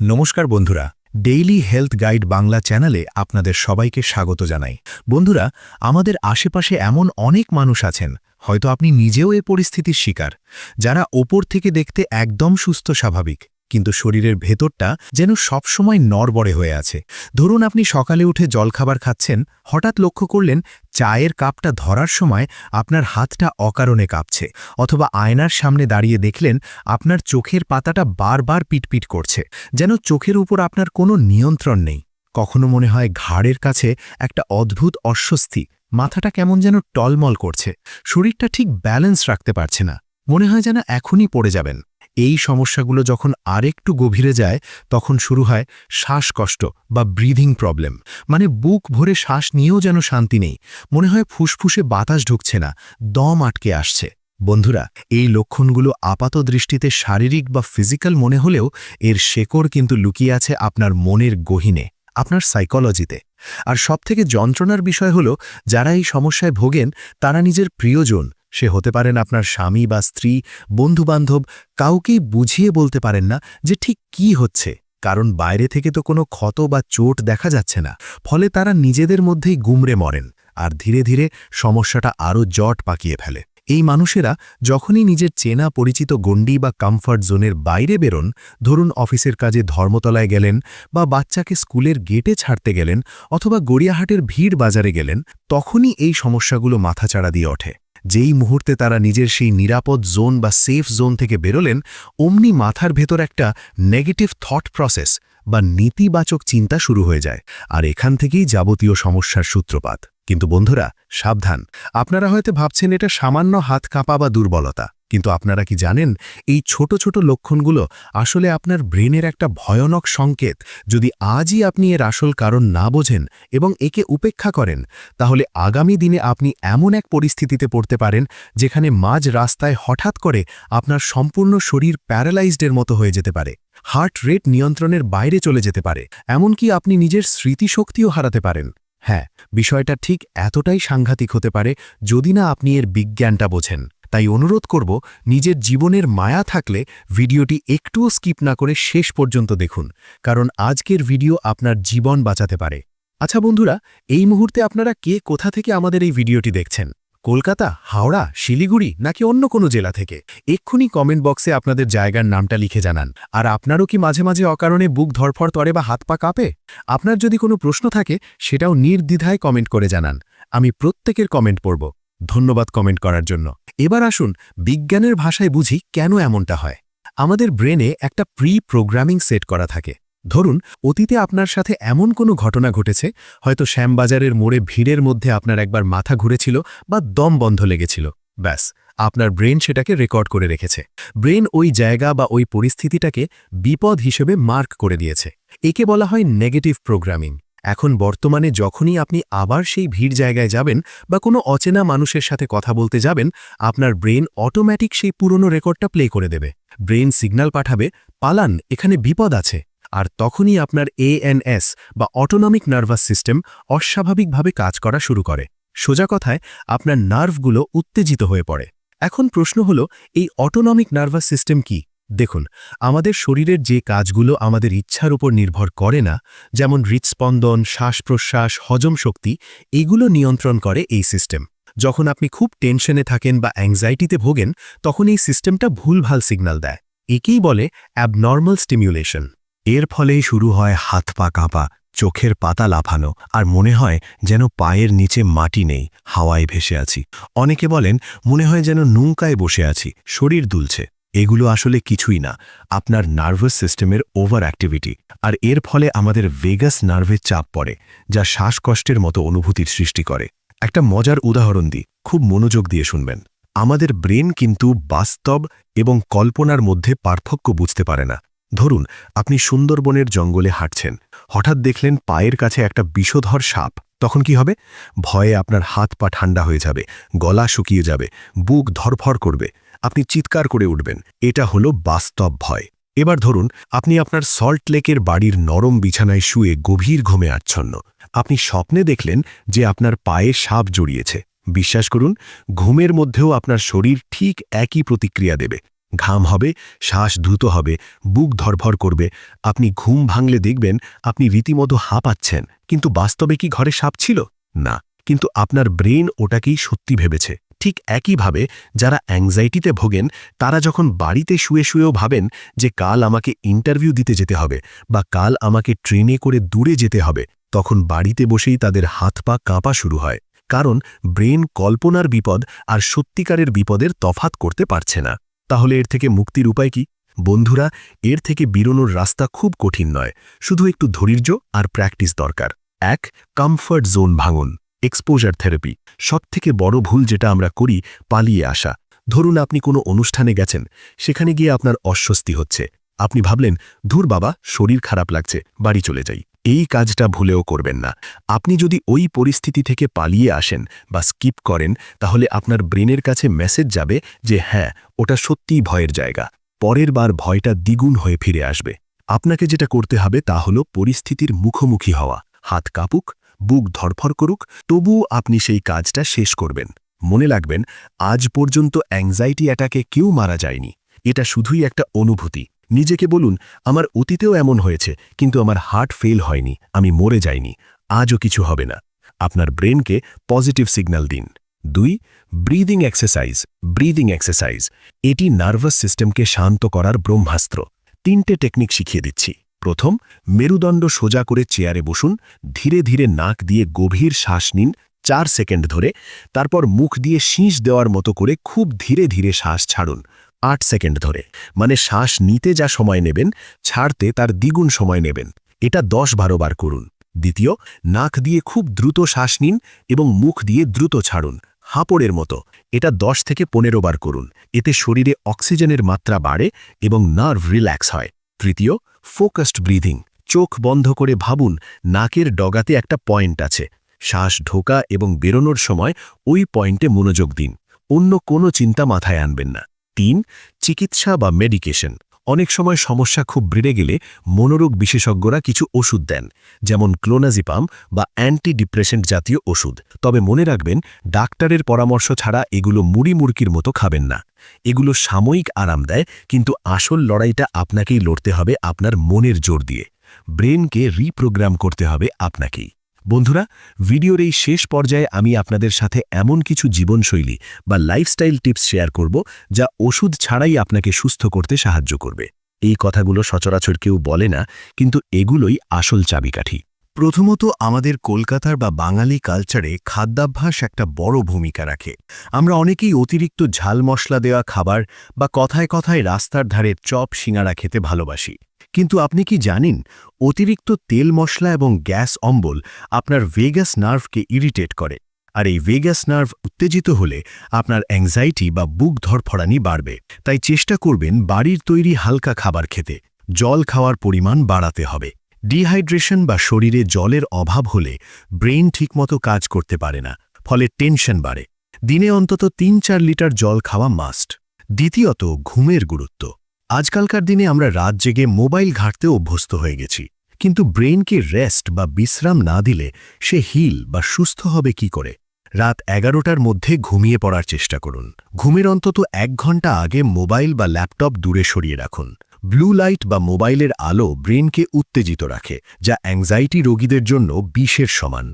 নমস্কার বন্ধুরা daily health guide Bangla চ্যানেলে আপনাদের সবাইকে স্বাগত জানাই। বন্ধুরা, আমাদের আশেপাশে এমন অনেক মানুষ আছেন, হয়তো আপনি নিজেও এ পরিস্থিতির শিকার, যারা ওপর থেকে দেখতে একদম সুস্থ স্বাভাবিক। কিন্তু শরীরের ভেতরটা যেন সবসময় নরবরে হয়ে আছে। ধরুন আপনি সকালে উঠে জলখাবার খাচ্ছেন, হঠাৎ লক্ষ্য করলেন চায়ের কাপটা ধরার সময় আপনার হাতটা অকারণে কাঁপছে, অথবা আয়নার সামনে দাঁড়িয়ে দেখলেন আপনার চোখের পাতাটা বারবার পিটপিট করছে, যেন চোখের উপর আপনার কোনো নিয়ন্ত্রণ নেই। কখনো মনে হয় ঘাড়ের কাছে একটা অদ্ভুত অস্বস্তি, মাথাটা কেমন যেন টলমল করছে, শরীরটা ঠিক ব্যালেন্স রাখতে পারছে না, মনে হয় যেন এখনই পড়ে যাবেন। এই সমস্যাগুলো যখন আরেকটু গভীরে যায়, তখন শুরু হয় শ্বাসকষ্ট বা ব্রিদিং প্রবলেম মানে বুক ভরে শ্বাস নিয়েও যেন শান্তি নেই। মনে হয় ফুসফুসে বাতাস ঢুকছে না, দম আটকে আসছে। বন্ধুরা, এই লক্ষণগুলো আপাত দৃষ্টিতে শারীরিক বা ফিজিক্যাল মনে হলেও এর শেকড় কিন্তু লুকিয়ে আছে আপনার মনের গহিনে, আপনার সাইকোলজিতে আর সবথেকে যন্ত্রণার বিষয় হল, যারা এই সমস্যায় ভোগেন, তারা নিজের প্রিয়জন সে হতে পারেন আপনার স্বামী বা স্ত্রী, বন্ধুবান্ধব কাউকেই বুঝিয়ে বলতে পারেন না যে ঠিক কি হচ্ছে। কারণ বাইরে থেকে তো কোনো ক্ষত বা চোট দেখা যাচ্ছে না, ফলে তারা নিজেদের মধ্যেই গুমরে মরেন আর ধীরে ধীরে সমস্যাটা আরও জট পাকিয়ে ফেলে। এই মানুষেরা যখনই নিজের চেনা পরিচিত গণ্ডি বা কমফর্ট জোনের বাইরে বেরোন, ধরুন অফিসের কাজে ধর্মতলায় গেলেন বা বাচ্চাকে স্কুলের গেটে ছাড়তে গেলেন অথবা গড়িয়াহাটের ভিড় বাজারে গেলেন, তখনই এই সমস্যাগুলো মাথাচাড়া দিয়ে ওঠে। যেই মুহূর্তে তারা নিজের সেই নিরাপদ জোন বা সেফ জোন থেকে বেরোলেন, অমনি মাথার ভেতর একটা নেগেটিভ থট প্রসেস বা নীতিবাচক চিন্তা শুরু হয়ে যায়। আর এখান থেকেই যাবতীয় সমস্যার সূত্রপাত। কিন্তু বন্ধুরা, সাবধান। আপনারা হয়তো ভাবছেন এটা সামান্য হাত কাঁপা বা দুর্বলতা। কিন্তু আপনারা কি জানেন, এই ছোট ছোট লক্ষণগুলো আসলে আপনার ব্রেনের একটা ভয়ানক সংকেত। যদি আজই আপনি এর আসল কারণ না বোঝেন এবং একে উপেক্ষা করেন, তাহলে আগামী দিনে আপনি এমন এক পরিস্থিতিতে পড়তে পারেন, যেখানে মাঝ রাস্তায় হঠাৎ করে আপনার সম্পূর্ণ শরীর প্যারালাইজডের মতো হয়ে যেতে পারে। হার্ট রেট নিয়ন্ত্রণের বাইরে চলে যেতে পারে। এমনকি আপনি নিজের স্মৃতিশক্তিও হারাতে পারেন। হ্যাঁ বিষয়টা ঠিক এতটাই সাংঘাতিক হতে পারে যদি না আপনি এর বিজ্ঞানটা বোঝেন। তাই অনুরোধ করব নিজের জীবনের মায়া থাকলে ভিডিওটি একটুও স্কিপ না করে শেষ পর্যন্ত দেখুন, কারণ আজকের ভিডিও আপনার জীবন বাঁচাতে পারে। আচ্ছা বন্ধুরা, এই মুহূর্তে আপনারা কে কোথা থেকে আমাদের এই ভিডিওটি দেখছেন? কলকাতা, হাওড়া, শিলিগুড়ি, নাকি অন্য কোনো জেলা থেকে? এক্ষুনি কমেন্ট বক্সে আপনাদের জায়গার নামটা লিখে জানান। আর আপনারও কি মাঝে মাঝে অকারণে বুক ধরফর তরে বা হাত পা কাঁপে? আপনার যদি কোনো প্রশ্ন থাকে, সেটাও নির্দ্বিধায় কমেন্ট করে জানান। আমি প্রত্যেকের কমেন্ট পড়ব। ধন্যবাদ কমেন্ট করার জন্য। এবার আসুন বিজ্ঞানের ভাষায় বুঝি কেন এমনটা হয়। আমাদের ব্রেনে একটা প্রি প্রোগ্রামিং সেট করা থাকে। ধরুন, অতীতে আপনার সাথে এমন কোনো ঘটনা ঘটেছে, হয়তো শ্যামবাজারের মোড়ে ভিড়ের মধ্যে আপনার একবার মাথা ঘুরেছিল বা দম বন্ধ লেগেছিল। ব্যাস, আপনার ব্রেন সেটাকে রেকর্ড করে রেখেছে। ব্রেন ওই জায়গা বা ওই পরিস্থিতিটাকে বিপদ হিসেবে মার্ক করে দিয়েছে। একে বলা হয় নেগেটিভ প্রোগ্রামিং এখন বর্তমানে যখনই আপনি আবার সেই ভিড় জায়গায় যাবেন বা কোনো অচেনা মানুষের সাথে কথা বলতে যাবেন, আপনার ব্রেন অটোম্যাটিক সেই পুরনো রেকর্ডটা প্লে করে দেবে। ব্রেন সিগন্যাল পাঠাবে, পালান, এখানে বিপদ আছে। আর তখনই আপনার এএনএস বা অটোনমিক নার্ভাস সিস্টেম অস্বাভাবিকভাবে কাজ করা শুরু করে। সোজা কথায়, আপনার নার্ভগুলো উত্তেজিত হয়ে পড়ে। এখন প্রশ্ন হল, এই অটোনমিক নার্ভাস সিস্টেম কি? দেখুন, আমাদের শরীরের যে কাজগুলো আমাদের ইচ্ছার উপর নির্ভর করে না, যেমন হৃৎস্পন্দন শ্বাস প্রশ্বাস হজম শক্তি, এগুলো নিয়ন্ত্রণ করে এই সিস্টেম। যখন আপনি খুব টেনশনে থাকেন বা অ্যাংজাইটিতে ভোগেন, তখন এই সিস্টেমটা ভুলভাল সিগন্যাল দেয়। একেই বলে অ্যাবনর্মাল স্টিমিউলেশন এর ফলেই শুরু হয় হাত পা কাঁপা, চোখের পাতা লাফানো, আর মনে হয় যেন পায়ের নিচে মাটি নেই, হাওয়ায় ভেসে আছি। অনেকে বলেন, মনে হয় যেন নৌকায় বসে আছি, শরীর দুলছে। এগুলো আসলে কিছুই না, আপনার নার্ভাস সিস্টেমের ওভার অ্যাক্টিভিটি আর এর ফলে আমাদের ভেগাস নার্ভের চাপ পড়ে, যা শ্বাসকষ্টের মতো অনুভূতির সৃষ্টি করে। একটা মজার উদাহরণ দিই, খুব মনোযোগ দিয়ে শুনবেন। আমাদের ব্রেন কিন্তু বাস্তব এবং কল্পনার মধ্যে পার্থক্য বুঝতে পারে না। ধরুন, আপনি সুন্দরবনের জঙ্গলে হাঁটছেন, হঠাৎ দেখলেন পায়ের কাছে একটা বিষধর সাপ। তখন কি হবে? ভয়ে আপনার হাত পা ঠান্ডা হয়ে যাবে, গলা শুকিয়ে যাবে, বুক ধরফর করবে। আপনি চিৎকার করে উঠবেন। এটা হলো বাস্তব ভয়। এবার ধরুন, আপনি আপনার সল্ট লেকের বাড়ির নরম বিছানায় শুয়ে গভীর ঘুমে আচ্ছন্ন। আপনি স্বপ্নে দেখলেন যে আপনার পায়ে সাপ জড়িয়েছে। বিশ্বাস করুন, ঘুমের মধ্যেও আপনার শরীর ঠিক একই প্রতিক্রিয়া দেবে। ঘাম হবে, শ্বাস দ্রুত হবে, বুক ধরফর করবে। আপনি ঘুম ভাঙলে দেখবেন আপনি রীতিমতো হাঁপাচ্ছেন। কিন্তু বাস্তবে কি ঘরে সাপ ছিল? না। কিন্তু আপনার ব্রেন ওটাকেই সত্যি ভেবেছে। ঠিক একইভাবে যারা অ্যাংজাইটিতে ভোগেন, তারা যখন বাড়িতে শুয়ে শুয়েও ভাবেন যে কাল আমাকে ইন্টারভিউ দিতে যেতে হবে বা কাল আমাকে ট্রেনে করে দূরে যেতে হবে, তখন বাড়িতে বসেই তাদের হাত পা কাঁপা শুরু হয়। কারণ ব্রেন কল্পনার বিপদ আর সত্যিকারের বিপদের তফাত করতে পারছে না। তাহলে এর থেকে মুক্তির উপায় কি? বন্ধুরা, এর থেকে বেরোনোর রাস্তা খুব কঠিন নয়। শুধু একটু ধৈর্য আর প্র্যাকটিস দরকার। এক কমফর্ট জোন ভাঙুন। এক্সপোজার থেরাপি সবথেকে বড় ভুল যেটা আমরা করি, পালিয়ে আসা। ধরুন আপনি কোনো অনুষ্ঠানে গেছেন, সেখানে গিয়ে আপনার অস্বস্তি হচ্ছে। আপনি ভাবলেন, ধুর বাবা, শরীর খারাপ লাগছে, বাড়ি চলে যাই। এই কাজটা ভুলেও করবেন না। আপনি যদি ওই পরিস্থিতি থেকে পালিয়ে আসেন বা স্কিপ করেন, তাহলে আপনার ব্রেনের কাছে মেসেজ যাবে যে হ্যাঁ ওটা সত্যিই ভয়ের জায়গা। পরের বার ভয়টা দ্বিগুণ হয়ে ফিরে আসবে। আপনাকে যেটা করতে হবে তা হল পরিস্থিতির মুখোমুখি হওয়া। হাত কাপুক বুক ধরফর করুক, তবুও আপনি সেই কাজটা শেষ করবেন। মনে রাখবেন, আজ পর্যন্ত অ্যাংজাইটি অ্যাটাকে কেউ মারা যায়নি। এটা শুধুই একটা অনুভূতি। নিজেকে বলুন, আমার অতীতেও এমন হয়েছে, কিন্তু আমার হার্ট ফেল হয়নি, আমি মরে যাইনি, আজও কিছু হবে না। আপনার ব্রেনকে পজিটিভ সিগন্যাল দিন। দুই ব্রিদিং এক্সারসাইজ ব্রিদিং এক্সারসাইজ এটি নার্ভাস সিস্টেমকে শান্ত করার ব্রহ্মাস্ত্র। তিনটে টেকনিক শিখিয়ে দিচ্ছি। প্রথম মেরুদণ্ড সোজা করে চেয়ারে বসুন, ধীরে ধীরে নাক দিয়ে গভীর শ্বাস নিন চার সেকেন্ড ধরে, তারপর মুখ দিয়ে শীষ দেওয়ার মতো করে খুব ধীরে ধীরে শ্বাস ছাড়ুন আট সেকেন্ড ধরে। মানে শ্বাস নিতে যা সময় নেবেন, ছাড়তে তার দ্বিগুণ সময় নেবেন। এটা দশ বারো বার করুন। দ্বিতীয়, নাক দিয়ে খুব দ্রুত শ্বাস নিন এবং মুখ দিয়ে দ্রুত ছাড়ুন। হাঁপড়ের মতো। এটা দশ থেকে পনেরো বার করুন। এতে শরীরে অক্সিজেনের মাত্রা বাড়ে এবং নার্ভ রিল্যাক্স হয়। তৃতীয়, ফোকাসড ব্রিদিং, চোখ বন্ধ করে ভাবুন, নাকের ডগাতে একটা পয়েন্ট আছে। শ্বাস ঢোকা এবং বেরোনোর সময় ওই পয়েন্টে মনোযোগ দিন। অন্য কোনো চিন্তা মাথায় আনবেন না। তিন, চিকিৎসা বা মেডিকেশন। অনেক সময় সমস্যা খুব বেড়ে গেলে মনোরোগ বিশেষজ্ঞরা কিছু ওষুধ দেন, যেমন ক্লোনাজিপাম বা অ্যান্টি ডিপ্রেশেন্ট জাতীয় ওষুধ। তবে মনে রাখবেন, ডাক্তারের পরামর্শ ছাড়া এগুলো মুড়ি মুরকির মতো খাবেন না। এগুলো সাময়িক আরাম দেয়, কিন্তু আসল লড়াইটা আপনাকেই লড়তে হবে আপনার মনের জোর দিয়ে। ব্রেনকে রিপ্রোগ্রাম করতে হবে আপনাকেই। বন্ধুরা, ভিডিওর এই শেষ পর্যায়ে আমি আপনাদের সাথে এমন কিছু জীবনশৈলী বা লাইফস্টাইল টিপস শেয়ার করব যা ওষুধ ছাড়াই আপনাকে সুস্থ করতে সাহায্য করবে। এই কথাগুলো সচরাচর কেউ বলে না, কিন্তু এগুলোই আসল চাবিকাঠি। প্রথমত, আমাদের কলকাতার বা বাঙালি কালচারে খাদ্যাভ্যাস একটা বড় ভূমিকা রাখে। আমরা অনেকেই অতিরিক্ত ঝাল মশলা দেওয়া খাবার বা কথায় কথায় রাস্তার ধারে চপ সিঙাড়া খেতে ভালোবাসি। কিন্তু আপনি কি জানেন, অতিরিক্ত তেল মশলা এবং গ্যাস অম্বল আপনার ভেগাস নার্ভকে ইরিটেট করে, আর এই ভেগাস নার্ভ উত্তেজিত হলে আপনার অ্যাংজাইটি বা বুক ধরফড়ানি বাড়বে। তাই চেষ্টা করবেন বাড়ির তৈরি হালকা খাবার খেতে, জল খাওয়ার পরিমাণ বাড়াতে হবে। ডিহাইড্রেশন বা শরীরে জলের অভাব হলে ব্রেন ঠিকমতো কাজ করতে পারে না, ফলে টেনশন বাড়ে। দিনে অন্তত তিন চার লিটার জল খাওয়া মাস্ট দ্বিতীয়ত, ঘুমের গুরুত্ব। আজকালকার দিনে আমরা রাত জেগে মোবাইল ঘাঁটতে অভ্যস্ত হয়ে গেছি। কিন্তু ব্রেনকে রেস্ট বা বিশ্রাম না দিলে সে হিল বা সুস্থ হবে কি করে? রাত এগারোটার মধ্যে ঘুমিয়ে পড়ার চেষ্টা করুন। ঘুমের অন্তত এক ঘণ্টা আগে মোবাইল বা ল্যাপটপ দূরে সরিয়ে রাখুন। ব্লু লাইট বা মোবাইলের আলো ব্রেনকে উত্তেজিত রাখে, যা অ্যাংজাইটি রোগীদের জন্য বিষের সমান।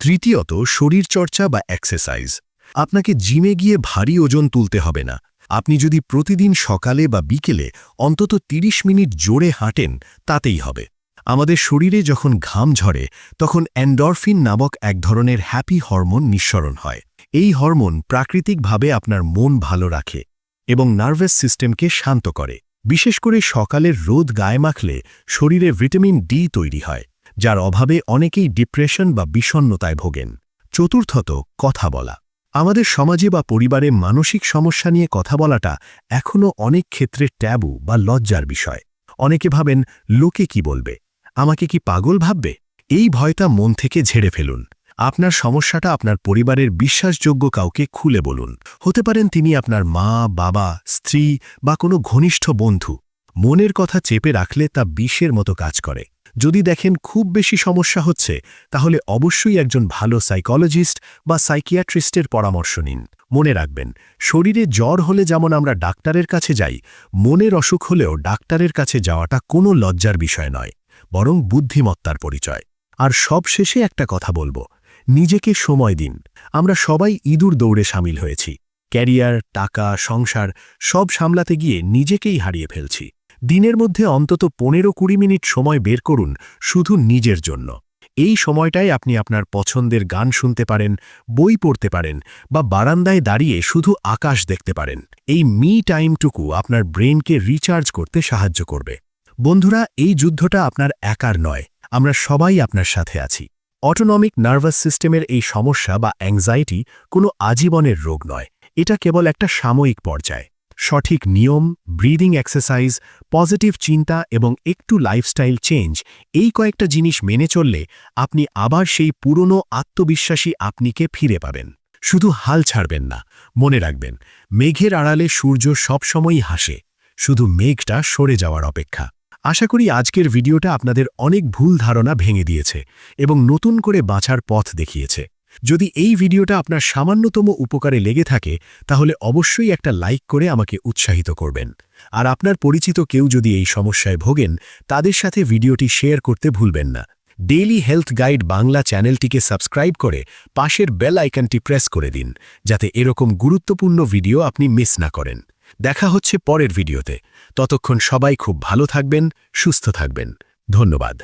তৃতীয়ত, শরীরচর্চা বা এক্সারসাইজ। আপনাকে জিমে গিয়ে ভারী ওজন তুলতে হবে না। আপনি যদি প্রতিদিন সকালে বা বিকেলে অন্তত ৩০ মিনিট জোরে হাঁটেন, তাতেই হবে। আমাদের শরীরে যখন ঘাম ঝরে, তখন অ্যান্ডরফিন নামক এক ধরনের হ্যাপি হরমোন নিঃসরণ হয়। এই হরমোন প্রাকৃতিকভাবে আপনার মন ভালো রাখে এবং নার্ভাস সিস্টেমকে শান্ত করে। বিশেষ করে সকালের রোদ গায়ে মাখলে শরীরে ভিটামিন ডি তৈরি হয়, যার অভাবে অনেকেই ডিপ্রেশন বা বিষণ্নতায় ভোগেন। চতুর্থত, কথা বলা। আমাদের সমাজে বা পরিবারে মানসিক সমস্যা নিয়ে কথা বলাটা এখনও অনেক ক্ষেত্রে ট্যাবু বা লজ্জার বিষয়। অনেকে ভাবেন, লোকে কি বলবে? আমাকে কি পাগল ভাববে? এই ভয়টা মন থেকে ঝেড়ে ফেলুন। আপনার সমস্যাটা আপনার পরিবারের বিশ্বাসযোগ্য কাউকে খুলে বলুন। হতে পারেন তিনি আপনার মা, বাবা, স্ত্রী বা কোনো ঘনিষ্ঠ বন্ধু। মনের কথা চেপে রাখলে তা বিষের মতো কাজ করে। যদি দেখেন খুব বেশি সমস্যা হচ্ছে, তাহলে অবশ্যই একজন ভালো সাইকোলজিস্ট বা সাইকিয়াট্রিস্টের পরামর্শ নিন। মনে রাখবেন, শরীরে জ্বর হলে যেমন আমরা ডাক্তারের কাছে যাই, মনের অসুখ হলেও ডাক্তারের কাছে যাওয়াটা কোনো লজ্জার বিষয় নয়, বরং বুদ্ধিমত্তার পরিচয়। আর সব শেষে একটা কথা বলব, নিজেকে সময় দিন। আমরা সবাই ইঁদুর দৌড়ে সামিল হয়েছি। ক্যারিয়ার, টাকা, সংসার সব সামলাতে গিয়ে নিজেকেই হারিয়ে ফেলছি। দিনের মধ্যে অন্তত পনেরো কুড়ি মিনিট সময় বের করুন শুধু নিজের জন্য। এই সময়টায় আপনি আপনার পছন্দের গান শুনতে পারেন, বই পড়তে পারেন বা বারান্দায় দাঁড়িয়ে শুধু আকাশ দেখতে পারেন। এই মি টাইমটুকু আপনার ব্রেনকে রিচার্জ করতে সাহায্য করবে। বন্ধুরা, এই যুদ্ধটা আপনার একার নয়, আমরা সবাই আপনার সাথে আছি। অটোনমিক নার্ভাস সিস্টেমের এই সমস্যা বা অ্যাংজাইটি কোনো আজীবনের রোগ নয়, এটা কেবল একটা সাময়িক পর্যায়। সঠিক নিয়ম ব্রিদিং এক্সারসাইজ পজিটিভ চিন্তা এবং একটু লাইফস্টাইল চেঞ্জ এই কয়েকটা জিনিস মেনে চললে আপনি আবার সেই পুরনো আত্মবিশ্বাসী আপনিকে ফিরে পাবেন। শুধু হাল ছাড়বেন না, মনে রাখবেন, মেঘের আড়ালে সূর্য সবসময়ই হাসে, শুধু মেঘটা সরে যাওয়ার অপেক্ষা। আশা করি আজকের ভিডিওটা আপনাদের অনেক ভুল ধারণা ভেঙে দিয়েছে এবং নতুন করে বাঁচার পথ দেখিয়েছে। যদি এই ভিডিওটা আপনার সামান্যতম উপকারে লেগে থাকে, তাহলে অবশ্যই একটা লাইক করে আমাকে উৎসাহিত করবেন। আর আপনার পরিচিত কেউ যদি এই সমস্যায় ভোগেন, তাদের সাথে ভিডিওটি শেয়ার করতে ভুলবেন না। ডেইলি হেলথ গাইড বাংলা চ্যানেলটিকে সাবস্ক্রাইব করে পাশের বেল আইকনটি প্রেস করে দিন, যাতে এরকম গুরুত্বপূর্ণ ভিডিও আপনি মিস না করেন। দেখা হচ্ছে পরের ভিডিওতে। ততক্ষণ সবাই খুব ভালো থাকবেন, সুস্থ থাকবেন। ধন্যবাদ।